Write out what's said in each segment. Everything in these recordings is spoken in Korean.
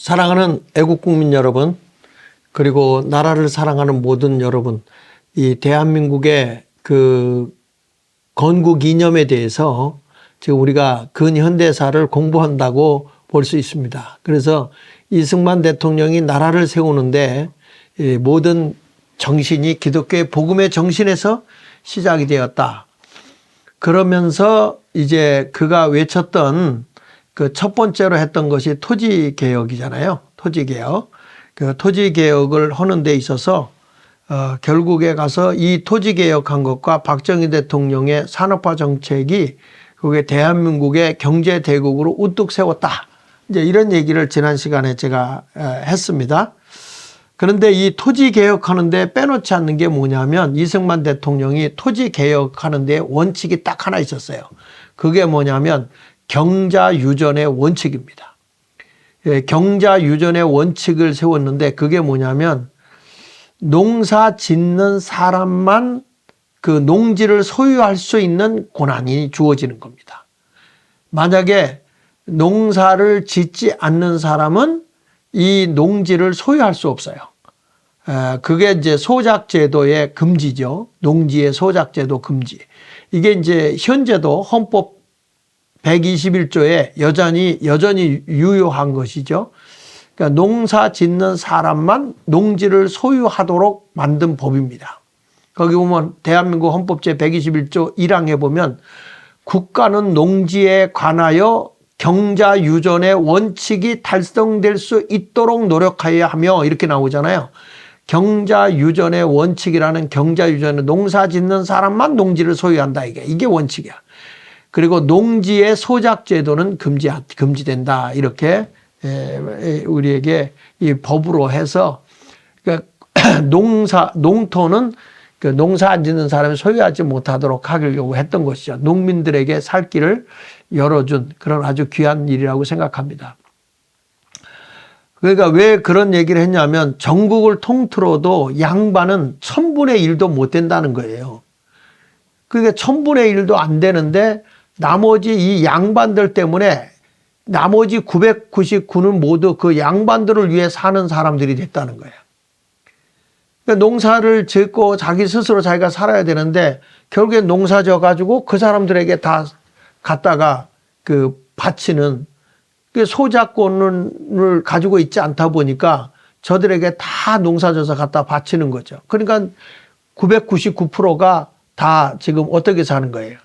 사랑하는 애국 국민 여러분, 그리고 나라를 사랑하는 모든 여러분, 이 대한민국의 그 건국 이념에 대해서 지금 우리가 근현대사를 공부한다고 볼 수 있습니다. 그래서 이승만 대통령이 나라를 세우는데 이 모든 정신이 기독교의 복음의 정신에서 시작이 되었다. 그러면서 이제 그가 외쳤던 그 첫 번째로 했던 것이 토지 개혁이잖아요. 토지 개혁. 그 토지 개혁을 하는 데 있어서 어, 결국에 가서 이 토지 개혁한 것과 박정희 대통령의 산업화 정책이 그게 대한민국의 경제 대국으로 우뚝 세웠다. 이제 이런 얘기를 지난 시간에 제가 에, 했습니다. 그런데 이 토지 개혁하는데 빼놓지 않는 게 뭐냐면 이승만 대통령이 토지 개혁하는데 원칙이 딱 하나 있었어요. 그게 뭐냐면 경자 유전의 원칙입니다. 예, 경자 유전의 원칙을 세웠는데 그게 뭐냐면 농사 짓는 사람만 그 농지를 소유할 수 있는 권한이 주어지는 겁니다. 만약에 농사를 짓지 않는 사람은 이 농지를 소유할 수 없어요. 에, 그게 이제 소작제도의 금지죠. 농지의 소작제도 금지. 이게 이제 현재도 헌법 121조에 여전히 여전히 유효한 것이죠. 그러니까 농사 짓는 사람만 농지를 소유하도록 만든 법입니다. 거기 보면 대한민국 헌법 제 121조 1항에 보면 국가는 농지에 관하여 경자 유전의 원칙이 달성될 수 있도록 노력하여야 하며 이렇게 나오잖아요. 경자 유전의 원칙이라는 경자 유전은 농사 짓는 사람만 농지를 소유한다 이게 이게 원칙이야. 그리고 농지의 소작 제도는 금지 금지된다 이렇게 에, 우리에게 이 법으로 해서 그러니까 농사 농토는 그 농사 안 짓는 사람이 소유하지 못하도록 하려고 했던 것이죠. 농민들에게 살 길을 열어준 그런 아주 귀한 일이라고 생각합니다. 그러니까 왜 그런 얘기를 했냐면 전국을 통틀어도 양반은 천분의 일도 못 된다는 거예요. 그게 천분의 일도 안 되는데 나머지 이 양반들 때문에 나머지 999는 모두 그 양반들을 위해 사는 사람들이 됐다는 거예요. 그러니까 농사를 짓고 자기 스스로 자기가 살아야 되는데 결국엔 농사 져 가지고 그 사람들에게 다 갖다가 그 바치는 그 소작권을 가지고 있지 않다 보니까 저들에게 다 농사 져서 갖다 바치는 거죠. 그러니까 999%가 다 지금 어떻게 사는 거예요?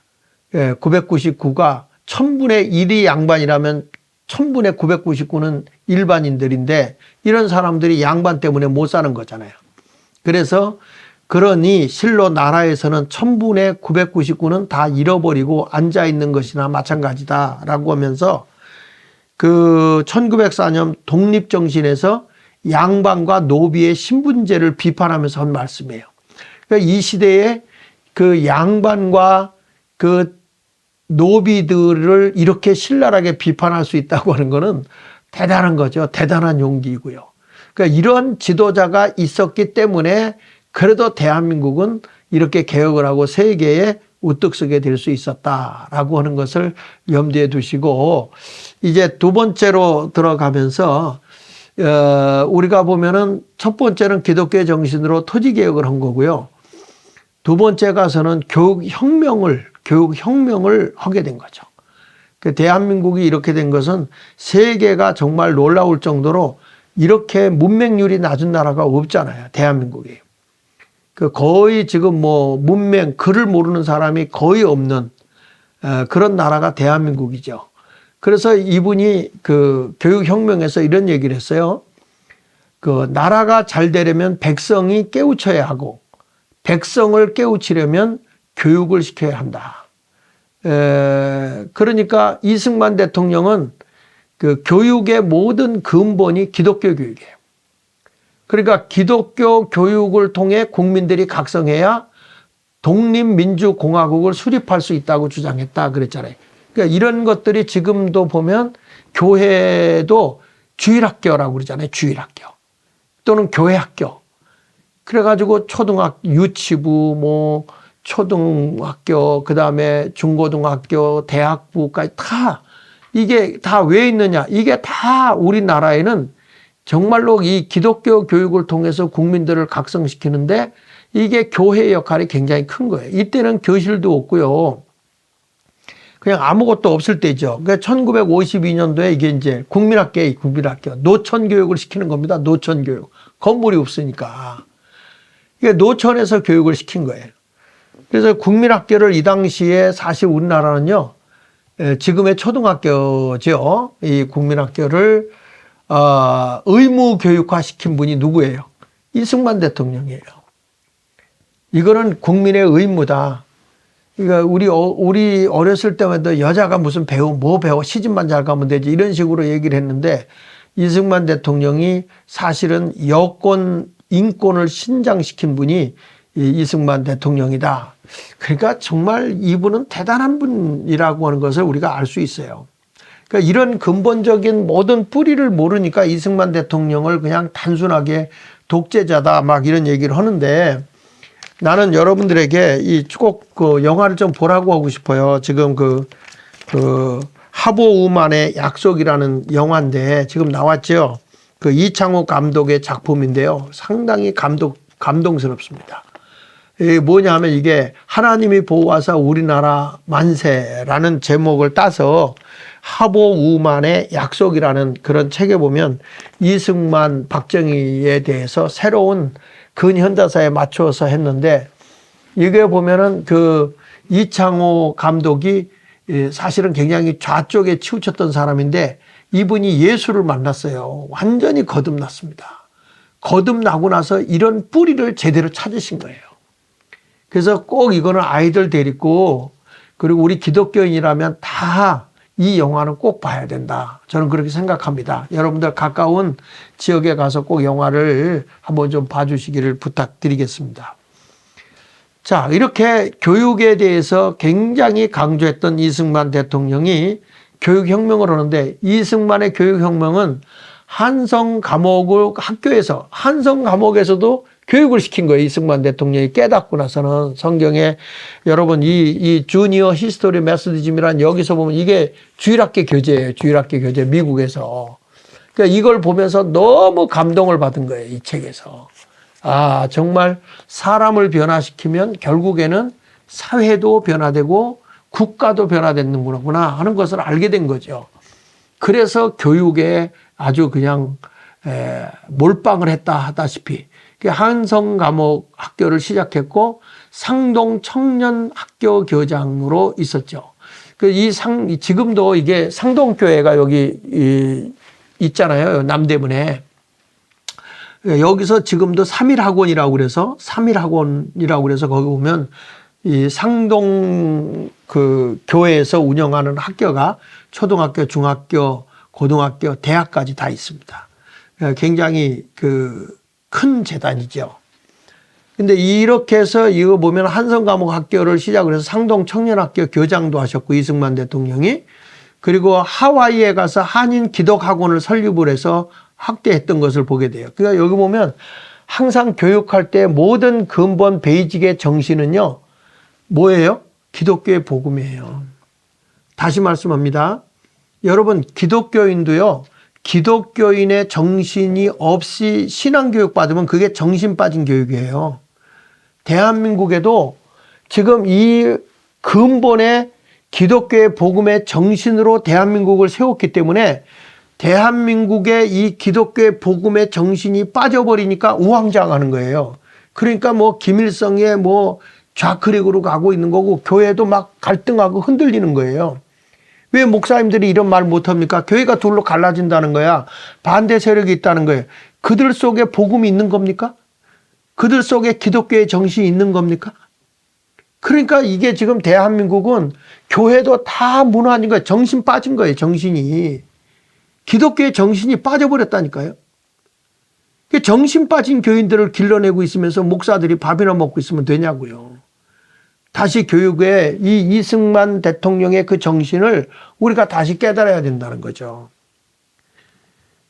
예, 999가 천분의 1이 양반이라면 천분의 999는 일반인들인데 이런 사람들이 양반 때문에 못 사는 거잖아요. 그래서 그러니 실로 나라에서는 천분의 999는 다 잃어버리고 앉아 있는 것이나 마찬가지다라고 하면서 그 1904년 독립정신에서 양반과 노비의 신분제를 비판하면서 한 말씀이에요. 그러니까 이 시대에 그 양반과 그 노비들을 이렇게 신랄하게 비판할 수 있다고 하는 것은 대단한 거죠. 대단한 용기이고요. 그러니까 이런 지도자가 있었기 때문에 그래도 대한민국은 이렇게 개혁을 하고 세계에 우뚝 서게 될 수 있었다라고 하는 것을 염두에 두시고 이제 두 번째로 들어가면서 어, 우리가 보면은 첫 번째는 기독교의 정신으로 토지 개혁을 한 거고요. 두 번째 가서는 교육 혁명을 교육 혁명을 하게 된 거죠. 그 대한민국이 이렇게 된 것은 세계가 정말 놀라울 정도로 이렇게 문맹률이 낮은 나라가 없잖아요. 대한민국이. 그 거의 지금 뭐 문맹 글을 모르는 사람이 거의 없는 어, 그런 나라가 대한민국이죠. 그래서 이분이 그 교육혁명에서 이런 얘기를 했어요. 그 나라가 잘 되려면 백성이 깨우쳐야 하고 백성을 깨우치려면 교육을 시켜야 한다. 에, 그러니까 이승만 대통령은 그 교육의 모든 근본이 기독교 교육이에요. 그러니까 기독교 교육을 통해 국민들이 각성해야 독립민주공화국을 수립할 수 있다고 주장했다 그랬잖아요. 그러니까 이런 것들이 지금도 보면 교회도 주일학교라고 그러잖아요. 주일학교. 또는 교회학교. 그래가지고 초등학교, 유치부, 뭐, 초등학교, 그 다음에 중고등학교, 대학부까지 다 이게 다 왜 있느냐? 이게 다 우리나라에는 정말로 이 기독교 교육을 통해서 국민들을 각성시키는데 이게 교회의 역할이 굉장히 큰 거예요. 이때는 교실도 없고요. 그냥 아무것도 없을 때죠. 그러니까 1952년도에 이게 이제 국민학교에 국민학교 노천 교육을 시키는 겁니다. 노천 교육. 건물이 없으니까. 이게 노천에서 교육을 시킨 거예요. 그래서 국민학교를 이 당시에 사실 우리나라는요, 에, 지금의 초등학교죠. 이 국민학교를 어, 의무 교육화 시킨 분이 누구예요? 이승만 대통령이에요. 이거는 국민의 의무다. 그러니까 우리 어, 우리 어렸을 때마다 여자가 무슨 배우 뭐 배워 시집만 잘 가면 되지 이런 식으로 얘기를 했는데 이승만 대통령이 사실은 여권 인권을 신장시킨 분이 이 이승만 대통령이다. 그러니까 정말 이분은 대단한 분이라고 하는 것을 우리가 알 수 있어요. 그러니까 이런 근본적인 모든 뿌리를 모르니까 이승만 대통령을 그냥 단순하게 독재자다 막 이런 얘기를 하는데 나는 여러분들에게 이꼭그 영화를 좀 보라고 하고 싶어요. 지금 그, 그 하보 우만의 약속이라는 영화인데 지금 나왔죠. 그 이창호 감독의 작품인데요. 상당히 감동, 감동스럽습니다. 이 뭐냐면 이게 하나님이 보호하사 우리나라 만세라는 제목을 따서 하보 우만의 약속이라는 그런 책에 보면 이승만 박정희에 대해서 새로운 근현대사에 맞추어서 했는데 이게 보면은 그 이창호 감독이 예, 사실은 굉장히 좌쪽에 치우쳤던 사람인데 이분이 예수를 만났어요. 완전히 거듭났습니다. 거듭나고 나서 이런 뿌리를 제대로 찾으신 거예요. 그래서 꼭 이거는 아이들 데리고 그리고 우리 기독교인이라면 다 이 영화는 꼭 봐야 된다. 저는 그렇게 생각합니다. 여러분들 가까운 지역에 가서 꼭 영화를 한번 좀 봐주시기를 부탁드리겠습니다. 자, 이렇게 교육에 대해서 굉장히 강조했던 이승만 대통령이 교육혁명을 하는데 이승만의 교육혁명은 한성 감옥을 학교에서 한성 감옥에서도 교육을 시킨 거예요. 이승만 대통령이 깨닫고 나서는 성경에 여러분 이, 이 주니어 히스토리 메소디즘이란 여기서 보면 이게 주일학교 교재예요. 주일학교 교재 미국에서. 그러니까 이걸 보면서 너무 감동을 받은 거예요. 이 책에서. 아, 정말 사람을 변화시키면 결국에는 사회도 변화되고 국가도 변화되는구나 하는 것을 알게 된 거죠. 그래서 교육에 아주 그냥 에, 몰빵을 했다 하다시피 그 한성 감옥 학교를 시작했고 상동 청년 학교 교장으로 있었죠. 그이상 지금도 이게 상동교회가 여기 이, 있잖아요. 남대문에. 여기서 지금도 삼일학원이라고 그래서 삼일학원이라고 그래서 거기 보면 이 상동 그 교회에서 운영하는 학교가 초등학교, 중학교, 고등학교, 대학까지 다 있습니다. 굉장히 그 큰 재단이죠. 근데 이렇게 해서 이거 보면 한성과목 학교를 시작을 해서 상동 청년학교 교장도 하셨고 이승만 대통령이 그리고 하와이에 가서 한인 기독학원을 설립을 해서 확대했던 것을 보게 돼요. 그러니까 여기 보면 항상 교육할 때 모든 근본 베이직의 정신은요, 뭐예요? 기독교의 복음이에요. 다시 말씀합니다. 여러분, 기독교인도요, 기독교인의 정신이 없이 신앙교육 받으면 그게 정신 빠진 교육이에요. 대한민국에도 지금 이 근본의 기독교의 복음의 정신으로 대한민국을 세웠기 때문에 대한민국의 이 기독교의 복음의 정신이 빠져버리니까 우왕좌왕하는 거예요. 그러니까 뭐 김일성의 뭐 좌클릭으로 가고 있는 거고 교회도 막 갈등하고 흔들리는 거예요. 왜 목사님들이 이런 말 못합니까? 교회가 둘로 갈라진다는 거야. 반대 세력이 있다는 거예요. 그들 속에 복음이 있는 겁니까? 그들 속에 기독교의 정신이 있는 겁니까? 그러니까 이게 지금 대한민국은 교회도 다 무너진 거예요. 정신 빠진 거예요. 정신이. 기독교의 정신이 빠져버렸다니까요. 정신 빠진 교인들을 길러내고 있으면서 목사들이 밥이나 먹고 있으면 되냐고요. 다시 교육에 이 이승만 대통령의 그 정신을 우리가 다시 깨달아야 된다는 거죠.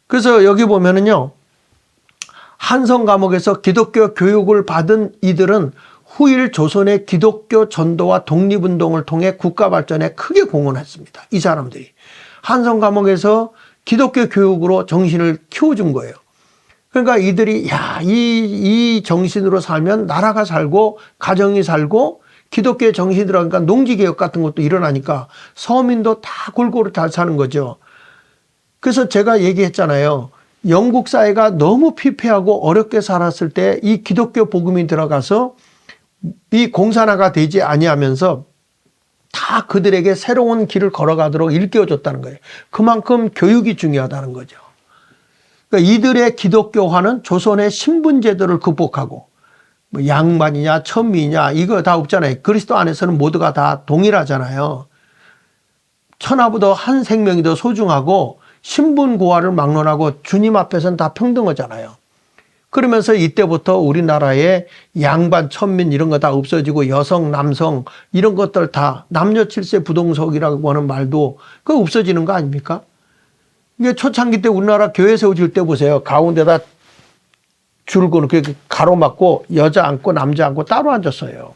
그래서 여기 보면은요, 한성 감옥에서 기독교 교육을 받은 이들은 후일 조선의 기독교 전도와 독립운동을 통해 국가 발전에 크게 공헌했습니다. 이 사람들이. 한성 감옥에서 기독교 교육으로 정신을 키워준 거예요. 그러니까 이들이 야, 이, 이 정신으로 살면 나라가 살고 가정이 살고 기독교의 정신이 들어가니까 농지개혁 같은 것도 일어나니까 서민도 다 골고루 잘 사는 거죠. 그래서 제가 얘기했잖아요. 영국 사회가 너무 피폐하고 어렵게 살았을 때 이 기독교 복음이 들어가서 이 공산화가 되지 아니하면서 다 그들에게 새로운 길을 걸어가도록 일깨워줬다는 거예요. 그만큼 교육이 중요하다는 거죠. 그러니까 이들의 기독교화는 조선의 신분제도를 극복하고 뭐 양반이냐 천미냐 이거 다 없잖아요. 그리스도 안에서는 모두가 다 동일하잖아요. 천하보다 한 생명이 더 소중하고 신분 고하를 막론하고 주님 앞에서는 다 평등하잖아요. 그러면서 이때부터 우리나라의 양반 천민 이런 거 다 없어지고 여성 남성 이런 것들 다 남녀 칠세 부동석이라고 하는 말도 그 없어지는 거 아닙니까? 이게 초창기 때 우리나라 교회 세워질 때 보세요. 가운데다 줄고는 그렇게 가로막고 여자 앉고 남자 앉고 따로 앉았어요.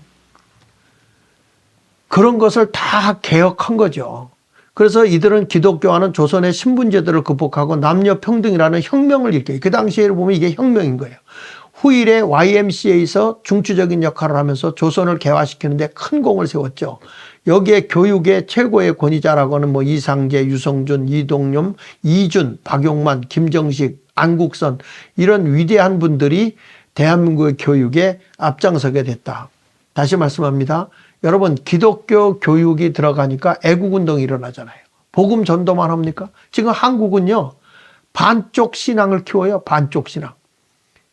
그런 것을 다 개혁한 거죠. 그래서 이들은 기독교와는 조선의 신분제도를 극복하고 남녀 평등이라는 혁명을 일으켜요. 그 당시에 보면 이게 혁명인 거예요. 후일에 YMCA에서 중추적인 역할을 하면서 조선을 개화시키는데 큰 공을 세웠죠. 여기에 교육의 최고의 권위자라고 하는 뭐 이상재, 유성준, 이동념, 이준, 박용만, 김정식, 안국선 이런 위대한 분들이 대한민국의 교육에 앞장서게 됐다. 다시 말씀합니다. 여러분 기독교 교육이 들어가니까 애국 운동이 일어나잖아요. 복음 전도만 합니까? 지금 한국은요. 반쪽 신앙을 키워요. 반쪽 신앙.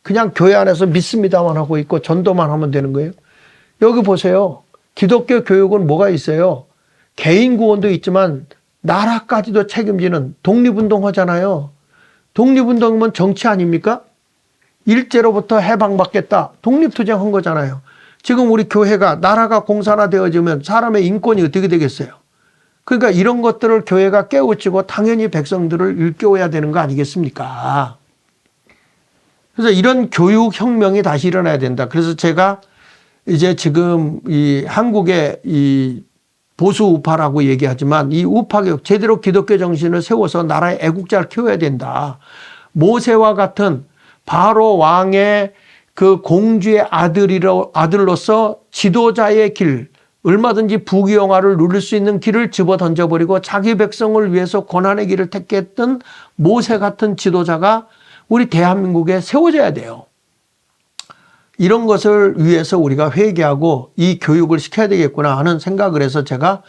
그냥 교회 안에서 믿습니다만 하고 있고 전도만 하면 되는 거예요. 여기 보세요. 기독교 교육은 뭐가 있어요? 개인 구원도 있지만 나라까지도 책임지는 독립운동 하잖아요. 독립운동이면 정치 아닙니까? 일제로부터 해방받겠다. 독립투쟁 한 거잖아요. 지금 우리 교회가 나라가 공산화되어지면 사람의 인권이 어떻게 되겠어요? 그러니까 이런 것들을 교회가 깨우치고 당연히 백성들을 일깨워야 되는 거 아니겠습니까? 그래서 이런 교육 혁명이 다시 일어나야 된다. 그래서 제가 이제 지금 이 한국의 이 보수 우파라고 얘기하지만 이 우파 교육 제대로 기독교 정신을 세워서 나라의 애국자를 키워야 된다. 모세와 같은 바로 왕의 그 공주의 아들이로 아들로서 지도자의 길 얼마든지 부귀영화를 누릴 수 있는 길을 집어 던져버리고 자기 백성을 위해서 고난의 길을 택했던 모세 같은 지도자가 우리 대한민국에 세워져야 돼요. 이런 것을 위해서 우리가 회개하고 이 교육을 시켜야 되겠구나 하는 생각을 해서 제가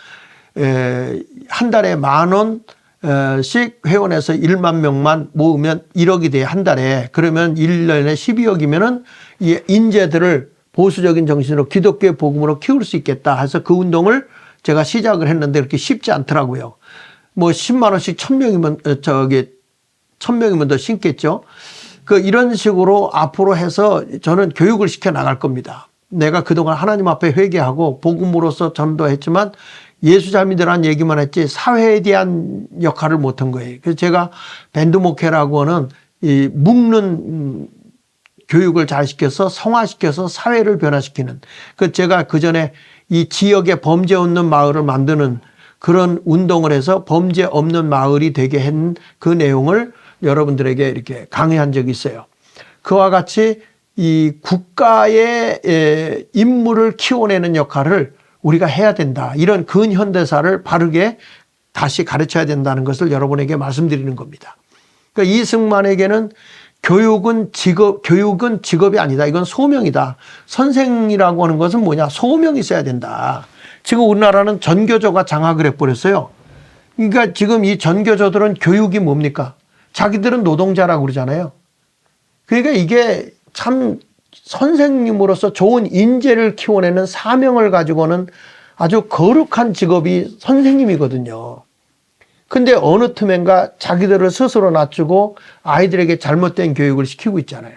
한 달에 만 원씩 회원에서 1만 명만 모으면 1억이 돼 한 달에 그러면 1년에 12억이면은 이 인재들을 보수적인 정신으로 기독교의 복음으로 키울 수 있겠다 해서 그 운동을 제가 시작을 했는데 그렇게 쉽지 않더라고요. 뭐 10만 원씩 1000명이면 저기 1000명이면 더 신겠죠. 그 이런 식으로 앞으로 해서 저는 교육을 시켜 나갈 겁니다. 내가 그동안 하나님 앞에 회개하고 복음으로서 전도했지만 예수 잘 믿으라는 얘기만 했지 사회에 대한 역할을 못한 거예요. 그래서 제가 밴드 목회라고 하는 이 묶는 교육을 잘 시켜서 성화시켜서 사회를 변화시키는 그 제가 그 전에 이 지역에 범죄 없는 마을을 만드는 그런 운동을 해서 범죄 없는 마을이 되게 한 그 내용을 여러분들에게 이렇게 강의한 적이 있어요. 그와 같이 이 국가의 인물을 키워내는 역할을 우리가 해야 된다. 이런 근현대사를 바르게 다시 가르쳐야 된다는 것을 여러분에게 말씀드리는 겁니다. 그러니까 이승만에게는 교육은 직업, 교육은 직업이 아니다. 이건 소명이다. 선생이라고 하는 것은 뭐냐? 소명이 있어야 된다. 지금 우리나라는 전교조가 장악을 해버렸어요. 그러니까 지금 이 전교조들은 교육이 뭡니까? 자기들은 노동자라고 그러잖아요. 그러니까 이게 참 선생님으로서 좋은 인재를 키워내는 사명을 가지고는 아주 거룩한 직업이 선생님이거든요. 근데 어느 틈엔가 자기들을 스스로 낮추고 아이들에게 잘못된 교육을 시키고 있잖아요.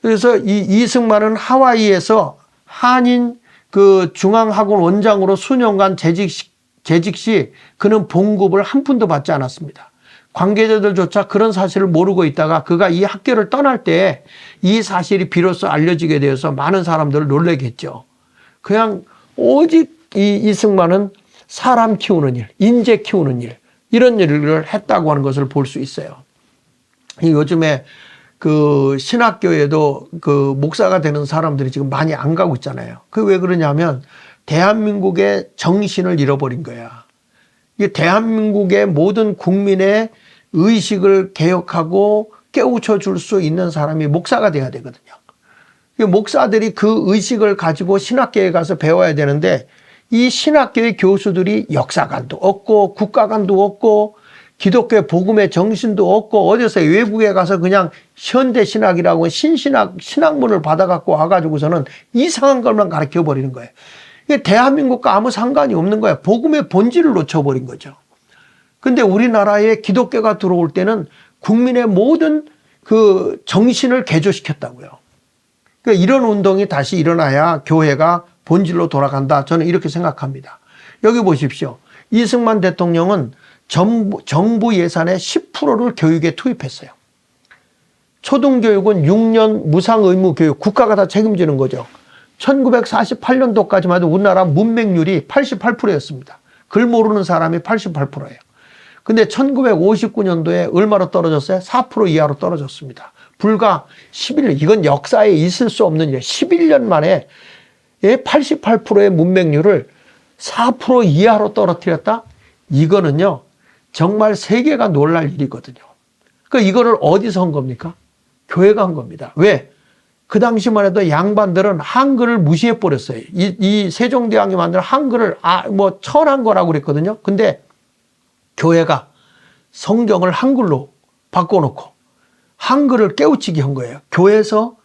그래서 이 이승만은 하와이에서 한인 그 중앙학원 원장으로 수년간 재직 시, 재직 시 그는 봉급을 한 푼도 받지 않았습니다. 관계자들조차 그런 사실을 모르고 있다가 그가 이 학교를 떠날 때 이 사실이 비로소 알려지게 되어서 많은 사람들을 놀래겠죠. 그냥 오직 이 이승만은 사람 키우는 일, 인재 키우는 일, 이런 일을 했다고 하는 것을 볼 수 있어요. 요즘에 그 신학교에도 그 목사가 되는 사람들이 지금 많이 안 가고 있잖아요. 그 왜 그러냐면 대한민국의 정신을 잃어버린 거야. 이게 대한민국의 모든 국민의 의식을 개혁하고 깨우쳐 줄 수 있는 사람이 목사가 돼야 되거든요. 이 목사들이 그 의식을 가지고 신학교에 가서 배워야 되는데 이 신학교의 교수들이 역사관도 없고 국가관도 없고 기독교 복음의 정신도 없고 어디서 외국에 가서 그냥 현대 신학이라고 신신학 신학문을 받아갖고 와가지고서는 이상한 것만 가르쳐 버리는 거예요. 이게 대한민국과 아무 상관이 없는 거예요. 복음의 본질을 놓쳐버린 거죠. 근데 우리나라에 기독교가 들어올 때는 국민의 모든 그 정신을 개조시켰다고요. 그러니까 이런 운동이 다시 일어나야 교회가 본질로 돌아간다. 저는 이렇게 생각합니다. 여기 보십시오. 이승만 대통령은 정부, 정부 예산의 10%를 교육에 투입했어요. 초등교육은 6년 무상 의무 교육, 국가가 다 책임지는 거죠. 1948년도까지만 해도 우리나라 문맹률이 88%였습니다. 글 모르는 사람이 88%예요. 근데 1959년도에 얼마로 떨어졌어요? 4% 이하로 떨어졌습니다. 불과 11년, 이건 역사에 있을 수 없는 일. 11년 만에 88%의 문맹률을 4% 이하로 떨어뜨렸다? 이거는요, 정말 세계가 놀랄 일이거든요. 그 이거를 어디서 한 겁니까? 교회가 한 겁니다. 왜? 그 당시만 해도 양반들은 한글을 무시해 버렸어요. 이, 이 세종대왕이 만든 한글을 아, 뭐 천한 거라고 그랬거든요. 근데 교회가 성경을 한글로 바꿔놓고 한글을 깨우치게 한 거예요. 교회에서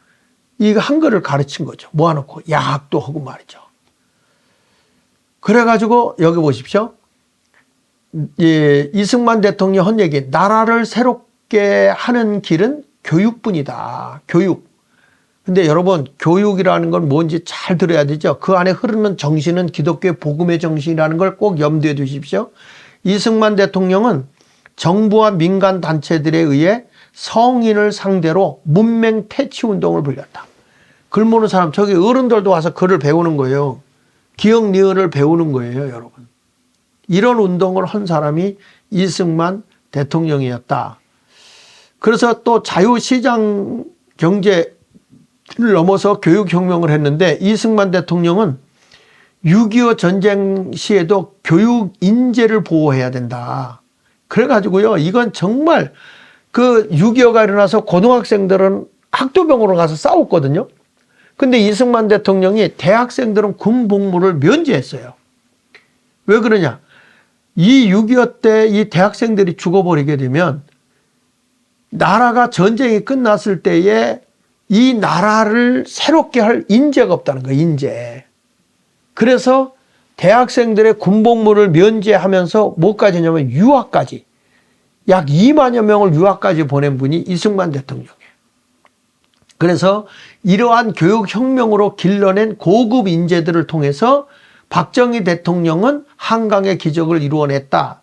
이 한글을 가르친 거죠. 모아놓고 야학도 하고 말이죠. 그래가지고 여기 보십시오. 예, 이승만 대통령 한 얘기, 나라를 새롭게 하는 길은 교육뿐이다. 교육. 근데 여러분, 교육이라는 건 뭔지 잘 들어야 되죠. 그 안에 흐르는 정신은 기독교의 복음의 정신이라는 걸 꼭 염두에 두십시오. 이승만 대통령은 정부와 민간 단체들에 의해 성인을 상대로 문맹 퇴치 운동을 벌였다. 글 모르는 사람, 저기 어른들도 와서 글을 배우는 거예요. 기억 니은을 배우는 거예요, 여러분. 이런 운동을 한 사람이 이승만 대통령이었다. 그래서 또 자유시장 경제를 넘어서 교육혁명을 했는데 이승만 대통령은 6.25 전쟁 시에도 교육 인재를 보호해야 된다. 그래가지고요, 이건 정말 그 6.25가 일어나서 고등학생들은 학도병으로 가서 싸웠거든요. 근데 이승만 대통령이 대학생들은 군 복무를 면제했어요. 왜 그러냐? 이 6.25 때 이 대학생들이 죽어버리게 되면 나라가 전쟁이 끝났을 때에 이 나라를 새롭게 할 인재가 없다는 거예요, 인재. 그래서 대학생들의 군복무를 면제하면서 뭐까지 냐면 유학까지 약 2만여 명을 유학까지 보낸 분이 이승만 대통령이에요. 그래서 이러한 교육혁명으로 길러낸 고급 인재들을 통해서 박정희 대통령은 한강의 기적을 이루어냈다.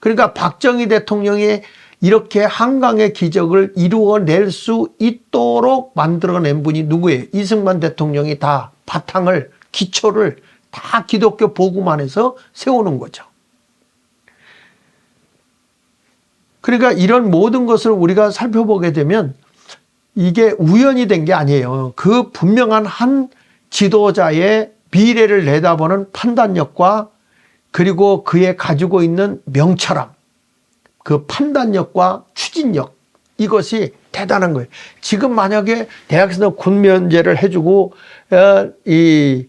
그러니까 박정희 대통령이 이렇게 한강의 기적을 이루어낼 수 있도록 만들어낸 분이 누구예요? 이승만 대통령이 다 바탕을, 기초를 다 기독교 복음 안에서 세우는 거죠. 그러니까 이런 모든 것을 우리가 살펴보게 되면 이게 우연이 된 게 아니에요. 그 분명한 한 지도자의 미래를 내다보는 판단력과 그리고 그의 가지고 있는 명철함, 그 판단력과 추진력, 이것이 대단한 거예요. 지금 만약에 대학생들 군면제를 해주고, 어, 이,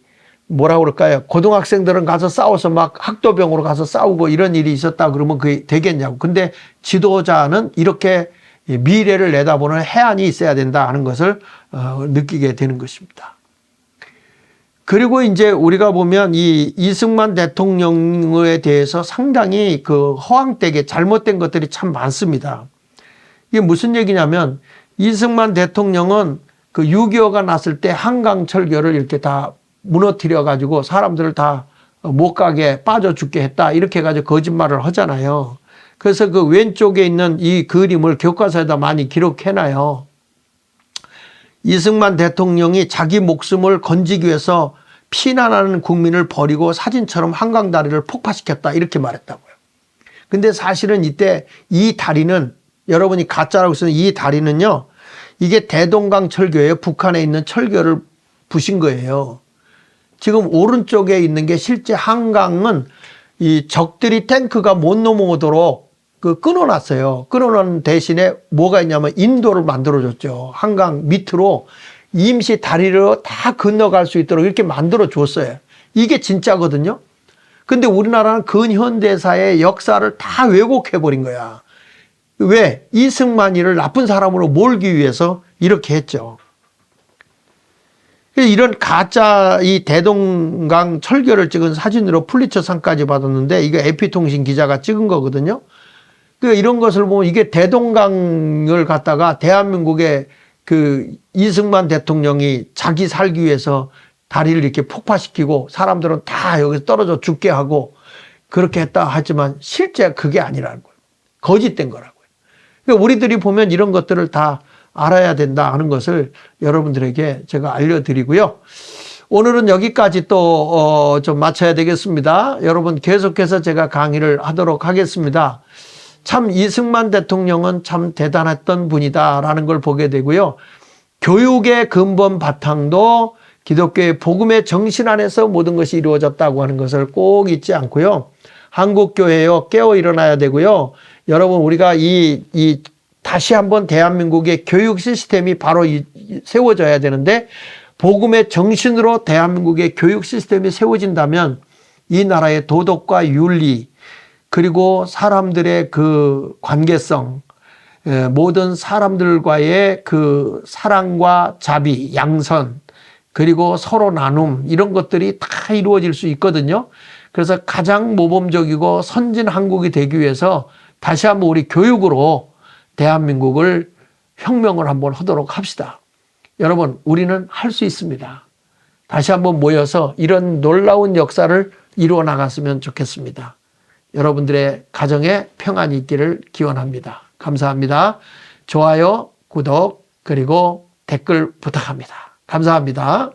뭐라 그럴까요? 고등학생들은 가서 싸워서 막 학도병으로 가서 싸우고 이런 일이 있었다 그러면 그게 되겠냐고. 근데 지도자는 이렇게 미래를 내다보는 해안이 있어야 된다 하는 것을 어, 느끼게 되는 것입니다. 그리고 이제 우리가 보면 이 이승만 대통령에 대해서 상당히 그 허황되게 잘못된 것들이 참 많습니다. 이게 무슨 얘기냐면 이승만 대통령은 그 6.25가 났을 때 한강 철교를 이렇게 다 무너뜨려 가지고 사람들을 다 못 가게 빠져 죽게 했다. 이렇게 가지고 거짓말을 하잖아요. 그래서 그 왼쪽에 있는 이 그림을 교과서에다 많이 기록해놔요. 이승만 대통령이 자기 목숨을 건지기 위해서 피난하는 국민을 버리고 사진처럼 한강 다리를 폭파시켰다. 이렇게 말했다고요. 근데 사실은 이때 이 다리는 여러분이 가짜라고 쓰는 이 다리는요. 이게 대동강 철교예요. 북한에 있는 철교를 부신 거예요. 지금 오른쪽에 있는 게 실제 한강은 이 적들이 탱크가 못 넘어오도록 그 끊어놨어요. 끊어놓은 대신에 뭐가 있냐면 인도를 만들어줬죠. 한강 밑으로 임시 다리로 다 건너갈 수 있도록 이렇게 만들어 줬어요. 이게 진짜거든요. 근데 우리나라는 근현대사의 역사를 다 왜곡해 버린 거야. 왜? 이승만이를 나쁜 사람으로 몰기 위해서 이렇게 했죠. 이런 가짜 이 대동강 철교를 찍은 사진으로 플리처 상까지 받았는데 이거 에피통신 기자가 찍은 거거든요. 그 이런 것을 보면 이게 대동강을 갖다가 대한민국의 그 이승만 대통령이 자기 살기 위해서 다리를 이렇게 폭파시키고 사람들은 다 여기서 떨어져 죽게 하고 그렇게 했다 하지만 실제 그게 아니라는 거예요. 거짓된 거라고요. 그러니까 우리들이 보면 이런 것들을 다 알아야 된다 하는 것을 여러분들에게 제가 알려드리고요. 오늘은 여기까지 또, 어, 좀 마쳐야 되겠습니다. 여러분 계속해서 제가 강의를 하도록 하겠습니다. 참 이승만 대통령은 참 대단했던 분이다라는 걸 보게 되고요. 교육의 근본 바탕도 기독교의 복음의 정신 안에서 모든 것이 이루어졌다고 하는 것을 꼭 잊지 않고요. 한국 교회요, 깨어 일어나야 되고요. 여러분, 우리가 이, 이, 다시 한번 대한민국의 교육 시스템이 바로 이, 이 세워져야 되는데, 복음의 정신으로 대한민국의 교육 시스템이 세워진다면, 이 나라의 도덕과 윤리, 그리고 사람들의 그 관계성, 예, 모든 사람들과의 그 사랑과 자비, 양선, 그리고 서로 나눔 이런 것들이 다 이루어질 수 있거든요. 그래서 가장 모범적이고 선진 한국이 되기 위해서 다시 한번 우리 교육으로 대한민국을 혁명을 한번 하도록 합시다. 여러분, 우리는 할 수 있습니다. 다시 한번 모여서 이런 놀라운 역사를 이루어 나갔으면 좋겠습니다. 여러분들의 가정에 평안이 있기를 기원합니다. 감사합니다. 좋아요, 구독, 그리고 댓글 부탁합니다. 감사합니다.